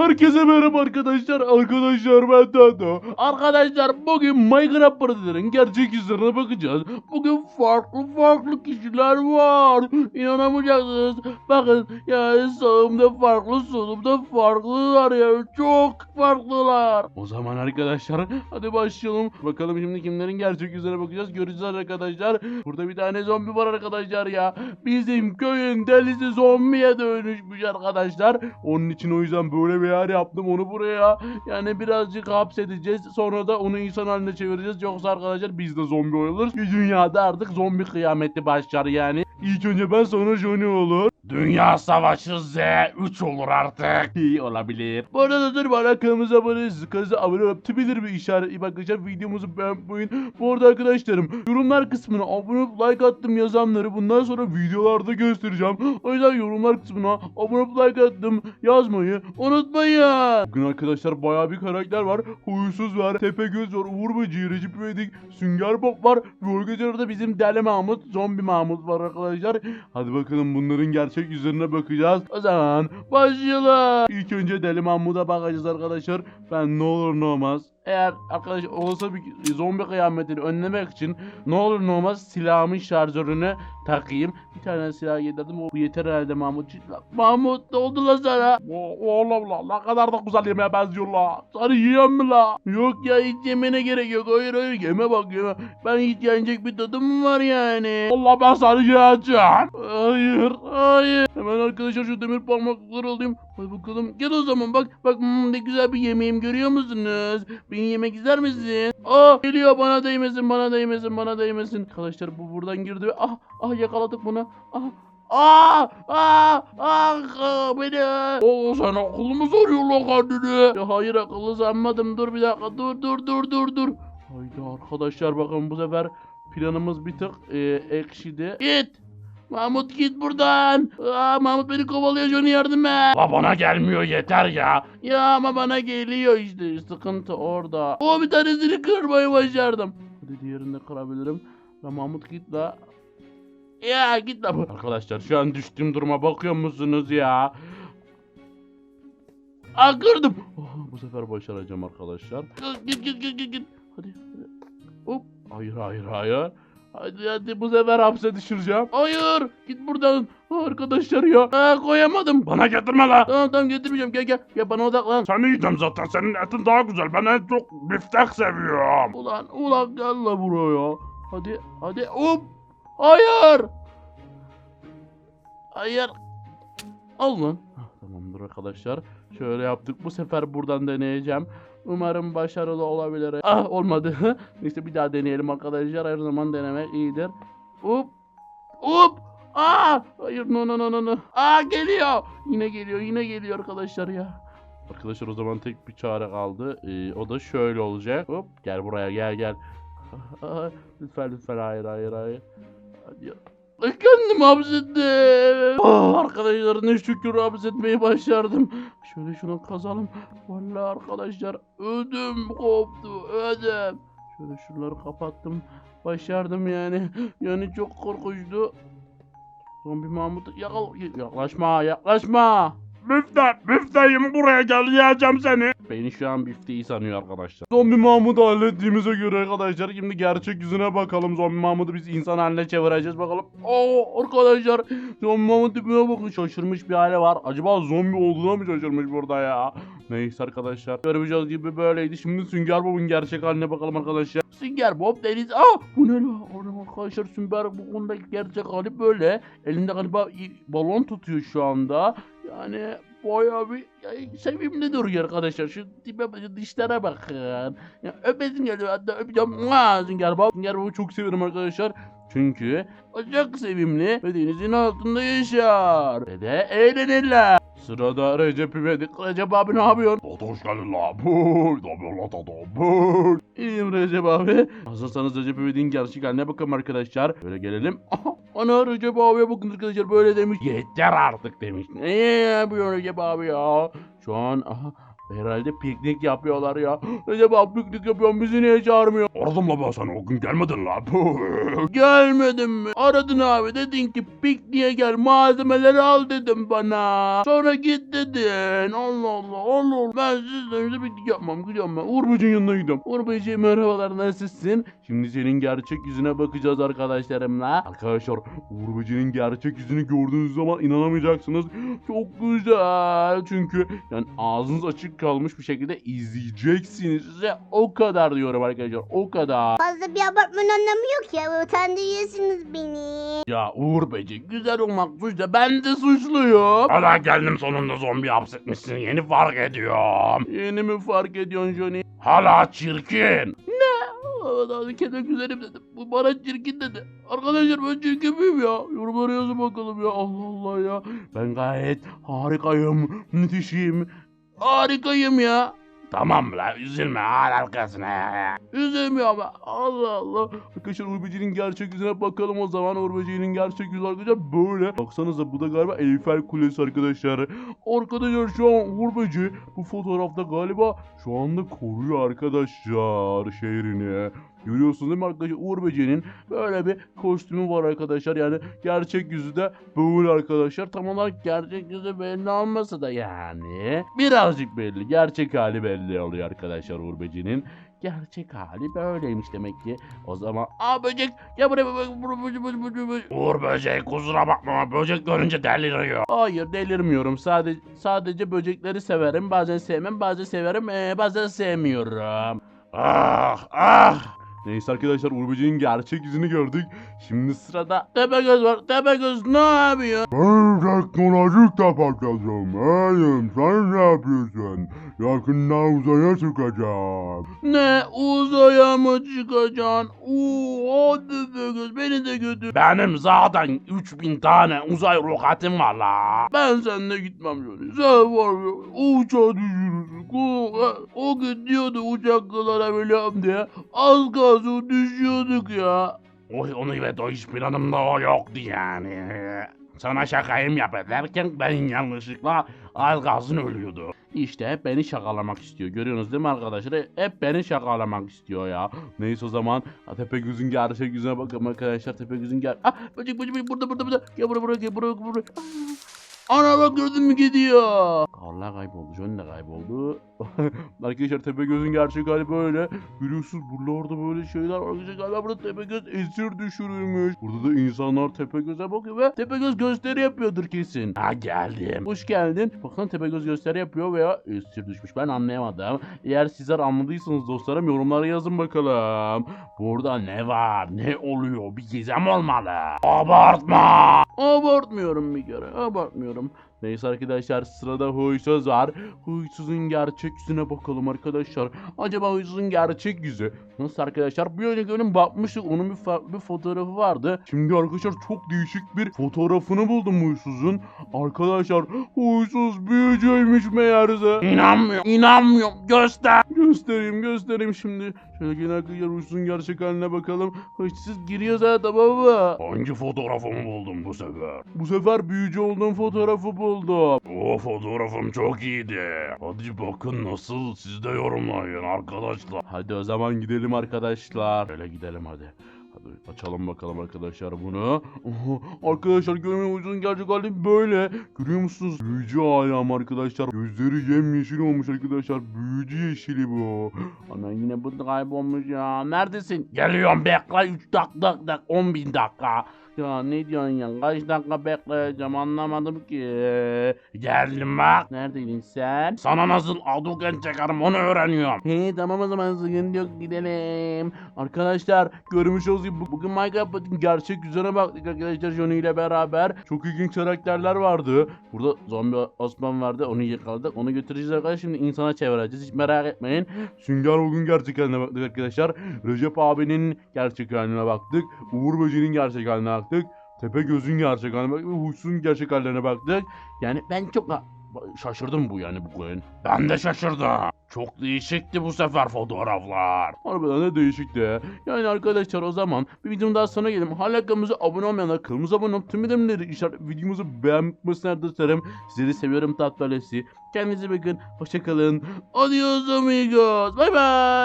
Herkese merhaba arkadaşlar. Arkadaşlar ben Tado. Arkadaşlar bugün Minecraft parodilerin gerçek yüzlerine bakacağız. Bugün farklı farklı kişiler var. İnanamayacaksınız. Bakın yani sağımda farklı solumda farklılar ya. Çok farklılar. O zaman arkadaşlar hadi başlayalım. Bakalım şimdi kimlerin gerçek yüzlerine bakacağız. Göreceğiz arkadaşlar. Burada bir tane zombi var arkadaşlar ya. Bizim köyün delisi zombiye dönüşmüş arkadaşlar. Onun için o yüzden böyle bir yer yaptım onu buraya. Yani birazcık hapsedeceğiz. Sonra da onu insan haline çevireceğiz. Yoksa arkadaşlar biz de zombi oluruz. Dünyada artık zombi kıyameti başlar yani. İlk önce ben sonra Johnny olur. Dünya Savaşı Z3 olur artık. İyi olabilir. Bu arada dur bana kanalımıza abone. Kanalımıza abone olup tübelir bir işaret. Bakacağım videomuzu beğenmeyin. Bu arada arkadaşlarım yorumlar kısmına abone olup like attım yazanları bundan sonra videolarda göstereceğim. O yüzden yorumlar kısmına abone olup like attım yazmayı unutmayın. Bugün arkadaşlar baya bir karakter var. Huysuz var, Tepegöz var, Uğur Böceği, Recep İvedik, Sünger Bob var. Bölgede bizim Deli Mahmut, Zombi Mahmut var arkadaşlar. Hadi bakalım bunların gerçek yüzlerine bakacağız. O zaman başlayalım. İlk önce Deli Mahmut'a bakacağız arkadaşlar. Ben ne olur ne olmaz. Eğer arkadaş olsa bir zombi kıyametini önlemek için ne olur ne olmaz silahımın şarjörünü takayım. Bir tane silah yedirdim. O yeter herhalde Mahmut. Mahmut ne oldu lan sana? O- Oğlum la ne kadar da güzel yemeğe benziyor la. Sana yiyen mi la? Yok ya hiç yemene gerek yok. Hayır hayır yeme bak yeme. Ben hiç yenecek bir tadım var yani? Allah ben sana yiyeceğim. Hayır hayır. Hemen arkadaşlar şu demir parmaklıkları alayım. Hadi bakalım. Gel o zaman bak. Bak hmm, ne güzel bir yemeğim görüyor musunuz? Beni yemek ister misin? Ah geliyor bana değmesin bana değmesin bana değmesin. Arkadaşlar bu buradan girdi ve ah ah yakaladık bunu. Ah Ah! Ah! Ah! ah, Beni! Oo sen akıllı mı soruyorsun kendini? Ya hayır akıllı sanmadım. Dur bir dakika. Dur dur dur dur dur. Haydi arkadaşlar bakın bu sefer planımız bir tık e, ekşidi. Git! Mahmut git buradan. Aa, Mahmut beni kovalıyor Johnny yardım et. La bana gelmiyor yeter ya. Ya ama bana geliyor işte sıkıntı orada. O bir tanesini kırmayı başardım. Hadi diğerini de kırabilirim. La Mahmut git la. Ya git la. Arkadaşlar şu an düştüğüm duruma bakıyor musunuz ya? Aa kırdım. Oh, bu sefer başaracağım arkadaşlar. Git git git git git. Hadi. hadi. Hop. Hayır hayır hayır. Hadi hadi bu sefer hapse düşüreceğim. Hayır git buradan. Arkadaşlar ya. Ha, koyamadım. Bana getirme la. Tamam tamam getirmeyeceğim gel gel. Gel bana odaklan. Seni yiyeceğim zaten. Senin etin daha güzel. Ben en çok biftek seviyorum. Ulan ulan gel la buraya. Hadi hadi hop. Hayır. Hayır. Al lan. Hah, Tamamdır arkadaşlar. Şöyle yaptık. Bu sefer buradan deneyeceğim. Umarım başarılı olabilir. Ah olmadı. Neyse bir daha deneyelim arkadaşlar. Her zaman denemek iyidir. Hop. Hop. Aa! Hayır no no no no no. Aa geliyor. Yine geliyor. Yine geliyor arkadaşlar ya. Arkadaşlar o zaman tek bir çare kaldı. Ee, o da şöyle olacak. Hop gel buraya gel gel. Lütfen lütfen hayır hayır hayır. Hadi Kendimi hapsettim. Ah, arkadaşlar ne şükür hapsetmeyi başardım. Şöyle şunu kazalım. Vallahi arkadaşlar ödüm koptu ödüm. Şöyle şunları kapattım. Başardım yani. Yani çok korkunçtu. Zombi Mahmut yakal yaklaşma yaklaşma. Biftek, bifteğim buraya gel yiyeceğim seni. Beni şu an bifteyi sanıyor arkadaşlar. Zombi Mahmut'u hallettiğimize göre arkadaşlar şimdi gerçek yüzüne bakalım. Zombi Mahmut'u biz insan haline çevireceğiz bakalım. Oo arkadaşlar Zombi Mahmut tipine bakın şaşırmış bir hale var. Acaba zombi olduğuna mı şaşırmış burada ya? Neyse arkadaşlar. Görmeyeceğiz gibi böyleydi. Şimdi Sünger Bob'un gerçek haline bakalım arkadaşlar. Sünger Bob deniz. Aa bu ne la? Oğlum arkadaşlar Sünger bu gerçek hali böyle. Elinde galiba balon tutuyor şu anda. Yani bayağı bir ya, sevimli duruyor arkadaşlar. Şu tipe şu dişlere bakın. Ya, öpesim geliyor hatta öpeceğim. Mua, Sünger Bob. Sünger Bob'u çok severim arkadaşlar. Çünkü o çok sevimli ve denizin altında yaşar. Ve de eğlenirler. Sırada Recep İvedik. Recep abi ne yapıyorsun? Tato hoş geldin la. Ne yapıyorsun la Tato? Buy. İyiyim Recep abi. Hazırsanız Recep İvedik'in gerçek haline bakalım arkadaşlar. Böyle gelelim. Aha, ana Recep abiye bakın arkadaşlar böyle demiş. Yeter artık demiş. Ne yapıyor Recep abi ya? Şu an aha Herhalde piknik yapıyorlar ya. Recep abi piknik yapıyorum bizi niye çağırmıyor? Aradım la ben seni o gün gelmedin la. Gelmedin mi? Aradın abi dedin ki pikniğe gel malzemeleri al dedim bana. Sonra git dedin. Allah Allah Allah Allah. Ben sizden önce piknik yapmam gidiyorum ben. Uğur Böceğin yanına gidiyorum. Uğur merhabalar nasılsın? Şimdi senin gerçek yüzüne bakacağız arkadaşlarımla. Arkadaşlar Uğur gerçek yüzünü gördüğünüz zaman inanamayacaksınız. Çok güzel. Çünkü yani ağzınız açık kalmış bir şekilde izleyeceksiniz. Size o kadar diyorum arkadaşlar. O kadar. Fazla bir abartmanın anlamı yok ya. Utandırıyorsunuz beni. Ya Uğur Böcek güzel olmak suçta ben de suçluyum. Hala geldim sonunda zombi hapsetmişsin yeni fark ediyorum. Yeni mi fark ediyorsun Johnny? Hala çirkin. Kedi güzelim dedim. Bu bana çirkin dedi. Arkadaşlar ben çirkin miyim ya? Yorumlara yazın bakalım ya. Allah Allah ya. Ben gayet harikayım. Müthişim. Harikayım ya. Tamam la üzülme al arkasına. Üzülmüyor ama. Allah Allah. Arkadaşlar Uğur Böceği'nin gerçek yüzüne bakalım o zaman. Uğur Böceği'nin gerçek yüzü arkadaşlar böyle. Baksanıza bu da galiba Eyfel Kulesi arkadaşlar. Arkadaşlar şu an Uğur Böceği bu fotoğrafta galiba şu anda koruyor arkadaşlar şehrini. Görüyorsunuz değil mi arkadaşlar? Uğur Böceği'nin böyle bir kostümü var arkadaşlar. Yani gerçek yüzü de böyle arkadaşlar. Tam olarak gerçek yüzü belli olmasa da yani birazcık belli. Gerçek hali belli oluyor arkadaşlar Uğur Böceği'nin. Gerçek hali böyleymiş demek ki. O zaman aa böcek ya buraya böcek. Uğur böcek kusura bakma böcek görünce deliriyor. Hayır delirmiyorum. Sadece sadece böcekleri severim. Bazen sevmem, bazen severim, ee, bazen sevmiyorum. Ah ah. Neyse arkadaşlar Uğur Böceğin gerçek yüzünü gördük. Şimdi sırada Tepegöz var. Tepegöz ne yapıyor? Ben teknolojik yapacağım. Oğlum sen ne yapıyorsun? Yakında uzaya çıkacağım. Ne uzaya mı çıkacaksın? Oo, hadi Tepegöz beni de götür. Benim zaten 3000 tane uzay roketim var la. Ben seninle gitmem Johnny. Sen var ya uçağa düşürürsün. O, o gün diyordu uçak kullanabiliyorum diye. Az kalsın düşüyorduk ya. Oy onu evet o hiç planımda o yoktu yani. Sana şakayım yap ederken ben yanlışlıkla az kalsın ölüyordu. İşte hep beni şakalamak istiyor. Görüyorsunuz değil mi arkadaşlar? Hep beni şakalamak istiyor ya. Neyse o zaman Tepegöz'ün gerçek yüzüne bakalım arkadaşlar. Tepegöz'ün ger... Ah böcek böcek, burada burada burada. Gel buraya buraya gel buraya buraya. Ana bak gördün mü gidiyor. Karlar kayboldu. John de kayboldu. arkadaşlar Tepegöz'ün gerçek hali böyle. Görüyorsunuz buralarda böyle şeyler var. Arkadaşlar galiba burada Tepegöz esir düşürülmüş. Burada da insanlar Tepegöz'e bakıyor ve Tepegöz gösteri yapıyordur kesin. Ha geldim. Hoş geldin. Bakın Tepegöz gösteri yapıyor veya esir düşmüş. Ben anlayamadım. Eğer sizler anladıysanız dostlarım yorumlara yazın bakalım. Burada ne var? Ne oluyor? Bir gizem olmalı. Abartma. Abartmıyorum bir kere. Abartmıyorum. Neyse arkadaşlar sırada huysuz var. Huysuzun gerçek yüzüne bakalım arkadaşlar. Acaba huysuzun gerçek yüzü nasıl arkadaşlar? Bir önceki bölüm bakmıştık. Onun bir bir fotoğrafı vardı. Şimdi arkadaşlar çok değişik bir fotoğrafını buldum huysuzun. Arkadaşlar huysuz büyücüymüş meğerse. İnanmıyorum. İnanmıyorum. Göster. Göstereyim göstereyim şimdi. Şöyle gene arkadaşlar huysuzun gerçek haline bakalım. Huysuz giriyor zaten tamam mı? Hangi fotoğrafımı buldum bu sefer? Bu sefer büyücü olduğum fotoğrafı buldum. O fotoğrafım çok iyiydi. Hadi bakın nasıl siz de yorumlayın arkadaşlar. Hadi o zaman gidelim arkadaşlar. Öyle gidelim hadi. Hadi açalım bakalım arkadaşlar bunu. Oha, arkadaşlar görmeyin uzun gerçek hali böyle. Görüyor musunuz? Büyücü alem arkadaşlar. Gözleri yemyeşil olmuş arkadaşlar. Büyücü yeşili bu. Ana yine bu kaybolmuş ya. Neredesin? Geliyorum bekle 3 dakika, dakika 10 bin dakika. Ya ne diyorsun ya? Kaç dakika bekleyeceğim anlamadım ki. Geldim bak. Neredeydin sen? Sana nasıl aduken çekerim onu öğreniyorum. He tamam o zaman sıkıntı yok gidelim. Arkadaşlar görmüş olduğunuz gibi bu- bugün Minecraft'ın gerçek yüzüne baktık arkadaşlar Johnny ile beraber. Çok ilginç karakterler vardı. Burada zombi Osman vardı onu yakaladık onu götüreceğiz arkadaşlar. Şimdi insana çevireceğiz hiç merak etmeyin. Sünger bugün gerçek haline baktık arkadaşlar. Recep abinin gerçek haline baktık. Uğur Böceği'nin gerçek haline baktık. Tepe gözün gerçek haline baktık. ve Huysuz'un gerçek hallerine baktık. Yani ben çok Şaşırdım bu yani bugün. Ben de şaşırdım. Çok değişikti bu sefer fotoğraflar. Harbiden de değişikti. Yani arkadaşlar o zaman bir videonun daha sonuna gelelim. Hala kanalımıza abone olmayanlar kanalımıza abone olup tüm bildirimleri işaret videomuzu beğenmişsinizdir dostlarım. Sizleri seviyorum tatlı ailesi. Kendinize bakın. Hoşçakalın. Adios amigos. Bay bay.